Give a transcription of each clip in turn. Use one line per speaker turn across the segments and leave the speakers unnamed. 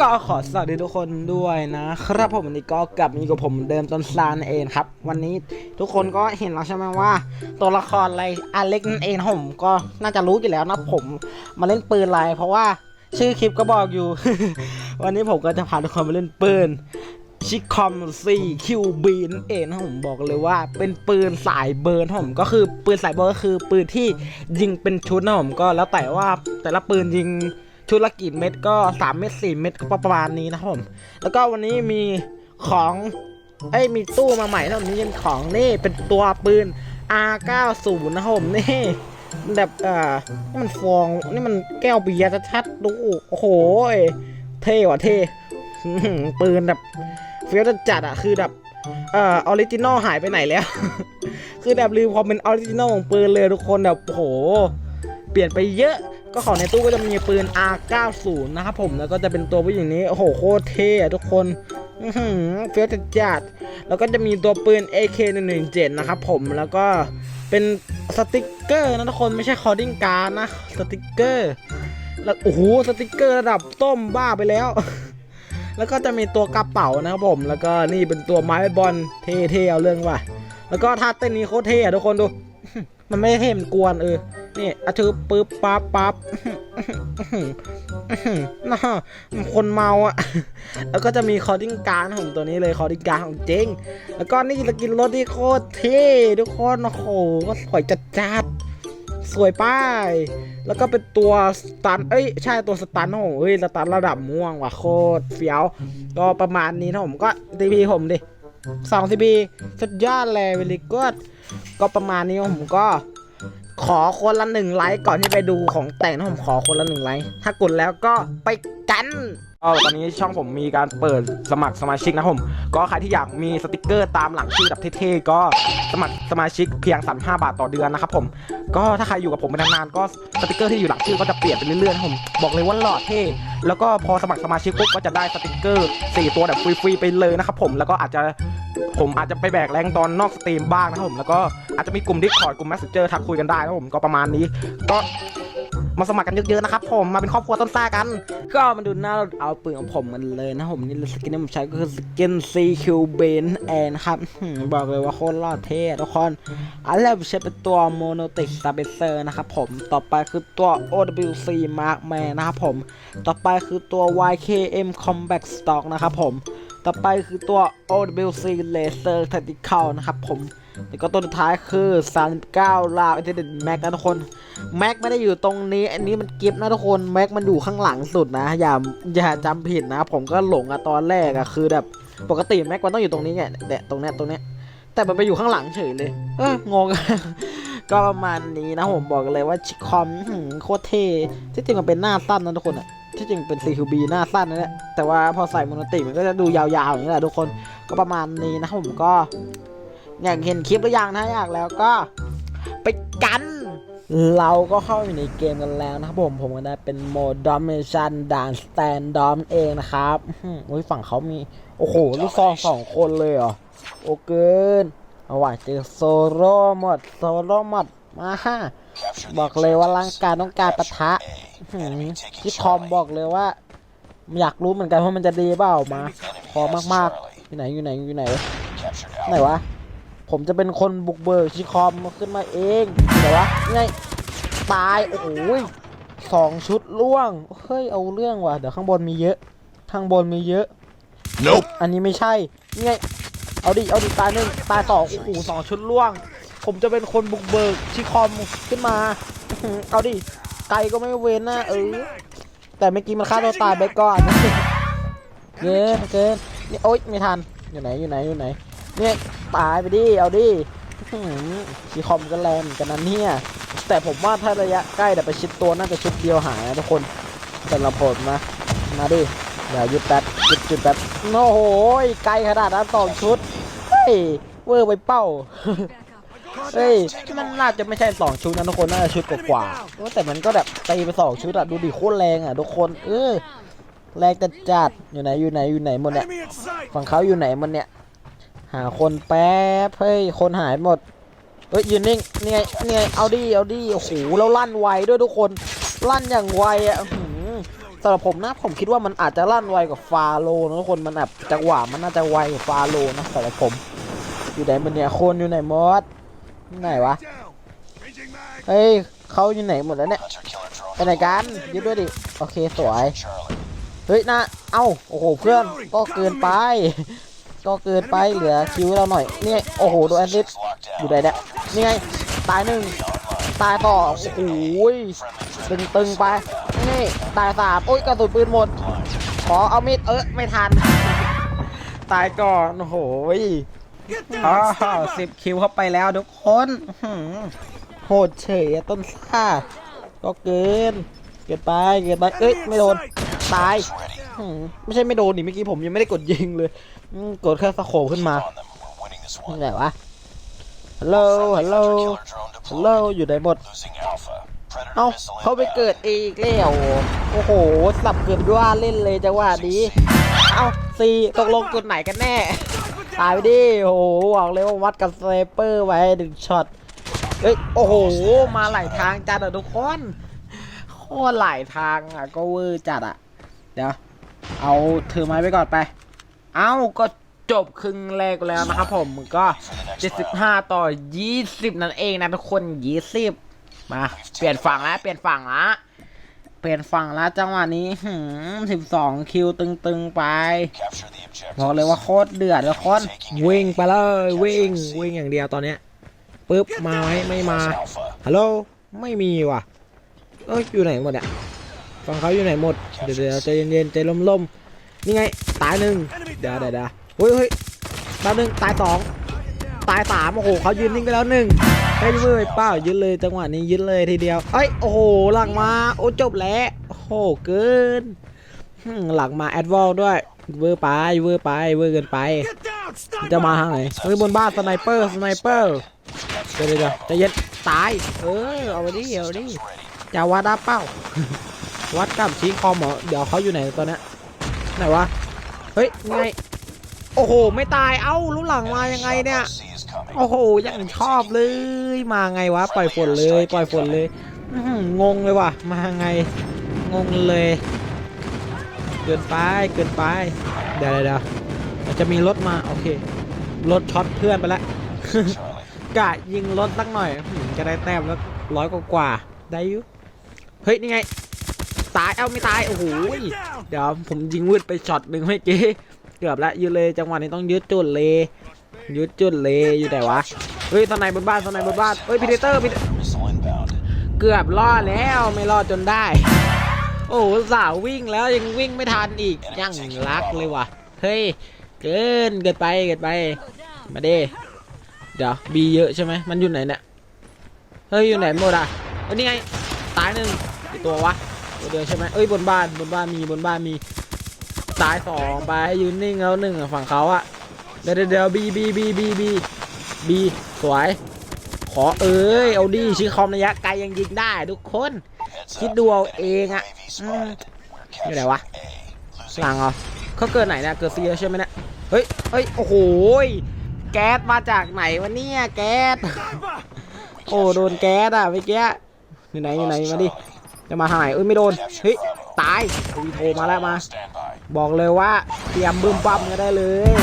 ก็ขอสวัสดีทุกคนด้วยนะครับผมวันนี้ก็กลับมาอยู่กับผมเดิมต้นซานเองครับ วันนี้ทุกคนก็เห็นแล้วใช่ไหมว่า ตัวละครอะไรอเล็กนั่นเองผมก็น่าจะรู้อยู่แล้วนะผมมาเล่นปืนอะไรเพราะว่าชื่อคลิปก็บอกอยู่ วันนี้ผมก็จะพาทุกคนมาเล่นปืนชิคอมซีคิวบีนเองนะผมบอกเลยว่า เป็นปืนสายเบิร์นะผมก็คือปืนสายเบิร์นก็คือปืนที่ยิงเป็นชุดนะผมก็แล้วแต่ว่าแต่ละปืนยิง ชุดละกี่เม็ดก็ 3 เม็ด4เม็ดก็ประมาณนี้นะครับผม แล้วก็วันนี้มีของเอ้ยมีตู้มาใหม่นะผมนี่เป็นของนี่เป็นตัวปืน R90 นะครับผมนี่แบบเอ่านี่มันฟองนี่มันแก้วเบียร์ชัดๆดูโอ้โหเท่ว่ะเท่ปืนแบบเฟี้ยวจัดอะคือแบบเอ่อออริจินอลหายไปไหนแล้ว คือแบบลืมความเป็นออริจินอลของปืนเลยทุกคนแบบโอ้โหเปลี่ยนไปเยอะ ก็ของในตู้ก็จะมีปืน R90 นะครับผมแล้วก็จะเป็นตัวผู้หญิงนี้โอ้โหโคตรเท่ทุกคนเฟี้ยวจัดจัดๆแล้วก็จะมีตัวปืน AK117 นะครับผมแล้วก็เป็นสติกเกอร์นะทุกคนไม่ใช่คอร์ดิ้งการ์ดนะสติกเกอร์แล้วโอ้โหสติกเกอร์ระดับต้มบ้าไปแล้ว แล้วก็จะมีตัวกระเป๋านะครับผม แล้วก็นี่เป็นตัวไม้บอลเท่ๆเอาเรื่องว่ะ แล้วก็ท่าเต้นนี้โคตรเท่อะทุกคนดู มันไม่ได้เท่มันกวนเออ นี่อาชือปึ๊บปั๊บปั๊บน่าคนเมาอะ แล้วก็จะมีคอร์ดิ้งการของตัวนี้เลยคอร์ดิ้งการของจริงแล้วก็นี่สกินรถที่โคตรเท่ทุกคนโอ้โหก็สวยจัดจัดสวยป้าย แล้วก็เป็นตัวสตัน เอ้ย ใช่ตัวสตันของผมเอ้ย สตันระดับม่วงว่ะโคตรเฟี้ยว ก็ประมาณนี้นะผมก็ทีพีผมดิ สองทีพีสุดยอดเลยวิลิกดก็ประมาณนี้ผมก็ ขอคนละหนึ่งไลค์ก่อนที่ไปดูของแต่งนะผมขอคนละหนึ่งไลค์ถ้ากดแล้วก็ไปกัน ก็ตอนนี้ช่องผมมีการเปิดสมัครสมาชิกนะผม ก็ใครที่อยากมีสติกเกอร์ตามหลังชื่อแบบเท่ๆก็สมัครสมาชิกเพียง35บาทต่อเดือนนะครับผม ก็ถ้าใครอยู่กับผมไปนานๆก็สติกเกอร์ที่อยู่หลังชื่อก็จะเปลี่ยนไปเรื่อยๆนะผมบอกเลยว่าหล่อเท่แล้วก็พอสมัครสมาชิกปุ๊บก็จะได้สติกเกอร์4ตัวแบบฟรีๆไปเลยนะครับผมแล้วก็อาจจะผมอาจจะไปแบกแรงตอนนอกสตรีมบ้างนะครับผมแล้วก็อาจจะมีกลุ่ม Discord กลุ่ม Messenger ทักคุยกันได้นะผมก็ประมาณนี้ ก็ มาสมัครกันเยอะๆนะครับผมมาเป็นครอบครัวต้นซ่ากัน ก็มาดูหน้าเราเอาปืนของผมกันเลยนะผมนี่สกินที่ผมใช้ก็คือสกิน CQ b a n แอนครับบอกเลยว่าโคตรหล่อเท่ทุกคนอันแรกผมใช้เป็นตัว Monotic Stabilizer นะครับผมต่อไปคือตัว OWC Markman นะครับผม ต่อไปคือตัว YKM Combat Stock นะครับผม ต่อไปคือตัว OWC Laser Tactical นะครับผม แล้วก็ตัวสุดท้ายคือ39ลาว Intelligent Mac นะทุกคน Mac ไม่ได้อยู่ตรงนี้อันนี้มันกิฟต์นะทุกคน Mac มันอยู่ข้างหลังสุดนะ อย่าอย่าจำผิดนะ ผมก็หลงอะตอนแรกอะคือแบบปกติ Mac มันต้องอยู่ตรงนี้ไงเนี่ตรงเนี้ยตรงเนี้ยแต่มันไปอยู่ข้างหลังเฉยเลย เอองงก็ประมาณนี้นะผมบอกเลยว่าชิคอมโคตรเท่ที่จริงมันเป็นหน้าสั้นนะทุกคนอะที่จริงเป็น CQB หน้าสั้นนะเนี่ยแต่ว่าพอใส่โมโนติมันก็จะดูยาวๆอย่างนี้แหละทุกคนก็ประมาณนี้นะผมก็ อยากเห็นคลิปหรือยังถ้าอยากแล้วก็ไปกัน เราก็เข้าอยู่ในเกมกันแล้วนะครับผมผมก็ได้เป็นโหมดดอมเมชันด่านสแตนดอมเองนะครับอื้อหือฝั่งเขามี โอ้โห ลูกซองสองคนเลยเหรอ โอเกินเอาว่ะเจอโซโล่หมดโซโล่หมดมาฮะบอกเลยว่าร่างกายต้องการปะทะที่คอมบอกเลยว่า อยากรู้เหมือนกันว่ามันจะดีเปล่ามา พอมากๆ อยู่ไหนอยู่ไหนอยู่ไหนไหนวะ ผมจะเป็นคนบุกเบิกชิคอมขึ้นมาเองไหนวะไงตาย โอ้โหยสองชุดล่วง เฮ้ย เอาเรื่องว่ะ เดี๋ยวข้างบนมีเยอะ ข้างบนมีเยอะ
Nope.
อันนี้ไม่ใช่ไงเอาดิ เอาดิ ตายหนึ่งตายสองโอ้โหสองชุดล่วง ผมจะเป็นคนบุกเบิกชิคอมขึ้นมาอื้อหือเอาดิ ไกลก็ไม่เว้นนะเออ แต่เมื่อกี้มันฆ่าตัวตายไปก่อนเกินเกินนี่โอ๊ยไม่ทัน อยู่ไหน อยู่ไหน อยู่ไหน เนี่ยตายไปดิ เอาดิชีคอมก็แรงเหมือนกันนะเนี่ยแต่ผมว่าถ้าระยะใกล้แต่ไปชิดตัวน่าจะชุดเดียวหายนะทุกคนสำหรับผมนะมาดิเดี๋ยวหยุดแป๊บหยุดหยุดแป๊บโอ้โหไกลขนาดนั้นสองชุดเฮ้ยเวอร์ไปเป้าเฮ้ยมันน่าจะไม่ใช่สองชุดนะทุกคนน่าจะชุดกว่าแต่มันก็แบบตีไปสองชุดอะดูดิโคตรแรงอะทุกคนเออแรงจัดจัดอยู่ไหนอยู่ไหนอยู่ไหนหมดเนี่ยฝั่งเขาอยู่ไหนมันเนี่ย หาคนแป๊บเฮ้ยคนหายหมดเฮ้ยยืนนิ่งนี่ไงนี่ไงเอาดิเอาดิโอ้โหแล้วลั่นไวด้วยทุกคนลั่นอย่างไวอะสำหรับผมนะผมคิดว่ามันอาจจะลั่นไวกว่าฟาโลนะทุกคนมันแบบจังหวะมันน่าจะไวกว่าฟาโลนะสำหรับผม อยู่ไหนมันเนี่ยคนอยู่ไหนหมดไหนวะเฮ้ยเขาอยู่ไหนหมดแล้วเนี่ยไปไหนกันยึดด้วยดิโอเคสวยเฮ้ยนะเอ้าโอ้โหเพื่อนก็เกินไป ก็เกินไปเหลือคิวเราหน่อยนี่โอ้โหโดนแอนดิสอยู่ไหนเนี่ยนี่ไงตายหนึ่งตายต่อโอ้โหตึงตึงๆไปนี่ตายสามโอ้ยกระสุนปืนหมดขอเอามีดเออไม่ทัน ตายก่อนโอ้โหยอ๋อสิบคิวเข้าไปแล้วทุกคนโหดเฉยต้นซ่าก็เกิน เกินไปเกินไปเอ้ยไม่โดนตาย ไม่ใช่ไม่โดนนี่เมื่อกี้ผมยังไม่ได้กดยิงเลยกดแค่สโคปขึ้นมาไหนวะฮัลโหลฮัลโหลฮัลโหลอยู่ไหนหมดเอ้าเขาไปเกิดอีกแล้วโอ้โหสับเกิดว่าเล่นเลยจังหวะนี้เอ้าซีตกลงกดไหนกันแน่ตายไปดิโอ้โหบอกเลยว่าวัดกับสไนเปอร์ไว้หนึ่งช็อตเฮ้ยโอ้โหมาหลายทางจัดอะทุกคนโคตรหลายทางอะก็เวอร์จัดอะเดี๋ยว เอาถือไม้ไปก่อนไป เอ้าก็จบครึ่งแรกแล้วนะครับผมก็ 75 ต่อ 20 นั่นเองนะทุกคน 20 มา เปลี่ยนฝั่งแล้วเปลี่ยนฝั่งละเปลี่ยนฝั่งล้วจังหวะนี้หืม12 คิวตึงๆไป บอกเลยว่าโคตรเดือดทุกคนวิ่งไปเลยวิ่งวิ่งอย่างเดียวตอนเนี้ยปึ๊บมาไหมไม่มาฮัลโหลไม่มีว่ะเอ้ยอยู่ไหนหมดเนี่ย ฝั่งเขาอยู่ไหนหมด เดี๋ยวเดี๋ยวใจเย็นๆใจล่มๆนี่ไง ตายหนึ่งเดี๋ยวเดี๋ยวเดี๋ยวเฮ้ยเฮ้ยตายหนึ่งตายสองตายสามโอ้โหเขายืนนิ่งไปแล้วหนึ่งให้ยืดเปล่ายึดเลยจังหวะนี้ยึดเลยทีเดียวเอ้ยโอ้โหหลังมาโอ้จบแล้วโอ้โหเกินหึ่มหลังมาแอดวอลด้วยเวอร์ไปเวอร์ไปเวอร์เกินไป
Get down. Stand
จะมา
back.
ทางไหนเฮ้ยบนบ้านสไนเปอร์สไนเปอร์เดี๋ยวเดี๋ยวเดี๋ยวใจเย็นตายเออเอาไปดิเอาไปดิ
Ready.
จะวัดได้เป้า วัดกับชี้คอมเหรอเดี๋ยวเขาอยู่ไหนตอนเนี้ยไหนวะ เฮ้ยไง โอ้โห ไม่ตาย เอ้ารู้หลังมายังไงเนี่ย
C is coming.
โอ้โห ยังชอบเลย มาไงวะ ปล่อยฝนเลย ปล่อยฝนเลยอื้อหืองงเลยว่ะ มาไง งงเลย เกินไป เกินไปเดี๋ยวเดี๋ยวเดี๋ยวมันจะมีรถมา โอเค รถช็อตเพื่อนไปแล้ว
Charlie.
กะยิงรถสักหน่อยหืมจะได้แต้มแล้วร้อยกว่าๆได้อยู่เฮ้ย นี่ไง ตาย เอ้าไม่ตาย โอ้โห เดี๋ยวผมยิงวืดไปช็อตหนึ่งเมื่อกี้เกือบละยืดเลยจังหวะนี้ต้องยืดจุดเลย ยืดจุดเลยอยู่ไหนวะ เฮ้ยสไนบนบ้านสไนบนบ้านเฮ้ยพีเดเตอร์พีเกือบรอดแล้วไม่รอดจนได้ โอ้สาววิ่งแล้วยังวิ่งไม่ทันอีกยังรักเลยว่ะ เฮ้ยเกินเกินไปเกินไป มาเด้เดี๋ยวบีเยอะใช่ไหมมันอยู่ไหนเนี่ย เฮ้ยอยู่ไหนหมดอะอ้นี่ไงตายหนึ่งกี่ตัววะ ตัวเดียวใช่ไหมเอ้ยบนบ้านบนบ้านมีบนบ้านมีตายสองไปยืนนิ่งแล้วหนึ่งฝั่งเขาอะเดี๋ยวเดี๋ยวบีบีบีบีบีบีสวย ขอเอ้ยเอาดีชื่อคอมระยะไกลยังยิงได้ทุกคน คิดดูเอาเองอะอยู่ไหนวะหลังเหรอเขาเกิดไหนเนี่ยเกิดซีแลใช่ไหมเนี่ยเฮ้ยเฮ้ยโอ้โหแก๊สมาจากไหนวะเนี่ยแก๊สโอ้โดนแก๊สอะเมื่อกี้อยู่ไหนอยู่ไหนมาดิ จะมาทางไหนเอ้ยไม่โดนเฮ้ยตายวีโทมาแล้วมา บอกเลยว่าเตรียมบึ้มปั๊มกันได้เลย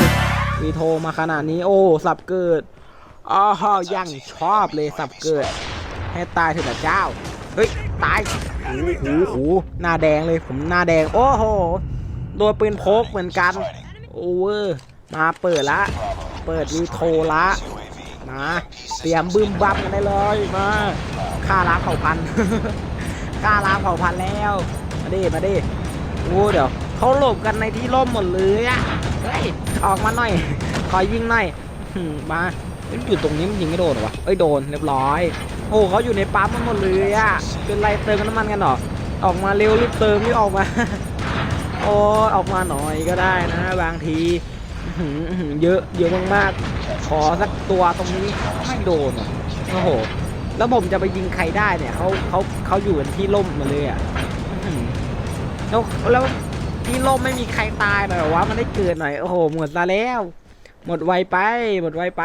วีโทมาขนาดนี้โอ้สับเกิดอ้าวยังชอบเลยสับเกิด ให้ตายเถอะเจ้าเฮ้ยตายโอ้โหโอ้โหน้าแดงเลยผมหน้าแดงโอ้โหโดนปืนพกเหมือนกันโอเวอร์มาเปิดละ เปิดวีโทละมาเตรียมบึ้มบัมกันได้เลยมาฆ่าล้างเผ่าพันธุ์ ฆ่าล้างเผ่าพันธุ์แล้ว มาดิมาดิโอ้เดี๋ยวเขาหลบกันในที่ร่มหมดเลยอะเฮ้ยออกมาหน่อย ขอยิงหน่อยมาอยู่ตรงนี้มันยิงไม่โดนหรอวะเอ้ยโดนเรียบร้อยโอ้เขาอยู่ในปั๊มมันหมดเลยอะเป็นไรเติมน้ำมันกันหรอออกมาเร็วรีบเติมรีบออกมาโอ้ออกมาหน่อยก็ได้นะบางทีเยอะเยอะมากๆขอสักตัวตรงนี้ไม่โดนโอ้โห แล้วผมจะไปยิงใครได้เนี่ยเขาเขาเขาอยู่กันที่ร่มมาเลยอะแล้วแล้วที่ร่มไม่มีใครตายหน่อยหรอวะมันได้เกิดหน่อยโอ้โหหมดซะแล้ว หมดไวไป หมดไวไป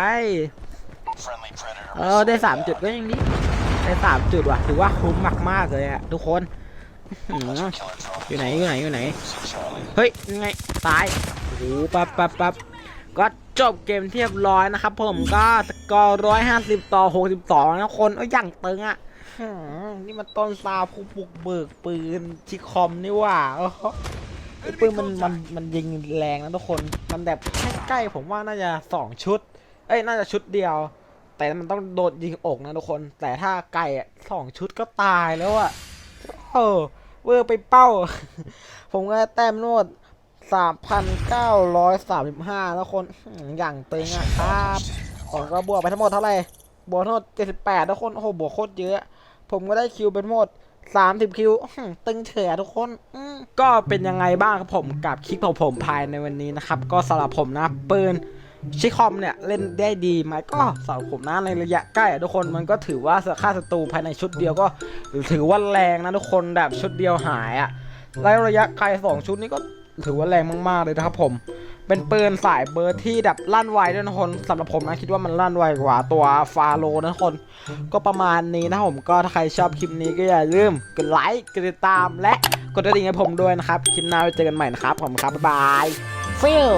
เออได้สามจุดก็ยังดีได้สามจุดว่ะถือว่าคุ้มมากๆเลยอะทุกคนอยู่ไหนอยู่ไหนอยู่ไหนเฮ้ยยังไงตายโอ้โหปั๊บปั๊บปั๊บ ก็จบเกมเรียบร้อยนะครับผมก็สกอร์ร้อยห้าสิบต่อหกสิบสองนะคนเอ้ยอย่างตึงอะนี่มันต้นซาผู้บุกเบิกปืนชิคอมนี่ว่าโอ้โหไอ้ปืนมันมันมันยิงแรงนะทุกคน มันแบบใกล้ๆผมว่าน่าจะสองชุด เอ้ยน่าจะชุดเดียว แต่มันต้องโดนยิงอกนะทุกคน แต่ถ้าไก่อะสองชุดก็ตายแล้วอะเออเวอร์ไปเป้า ผมก็แต้มโนด สามพันเก้าร้อยสามสิบห้าแล้วคนอย่างตึงอะครับผมก็บวกไปทั้งหมดเท่าไหร่บวกทั้งหมดเจ็ดสิบแปดทุกคนโอ้โหบวกโคตรเยอะ ผมก็ได้คิวเป็นหมดสามสิบคิวตึงเฉยทุกคนก็เป็นยังไงบ้างครับผมกับคลิปของผมภายในวันนี้นะครับ ก็สำหรับผมนะปืนชิคอมเนี่ยเล่นได้ดีไหมก็สำหรับผมนะในระยะใกล้ทุกคนมันก็ถือว่าค่าศัตรูภายในชุดเดียวก็ถือว่าแรงนะทุกคนแบบชุดเดียวหายอะแล้วระยะไกลสองชุดนี้ก็ ถือว่าแรงมากๆเลยนะครับผม เป็นปืนสายเบอร์ที่แบบลั่นไวด้วยนะทุกคนสำหรับผมนะคิดว่ามันลั่นไวกว่าตัวฟาโลนะทุกคน ก็ประมาณนี้นะผมก็ถ้าใครชอบคลิปนี้ก็อย่าลืมกดไลค์กดติดตามและกดกระดิ่งให้ผมด้วยนะครับ คลิปหน้าไว้เจอกันใหม่นะครับผมครับบ๊ายบายฟิล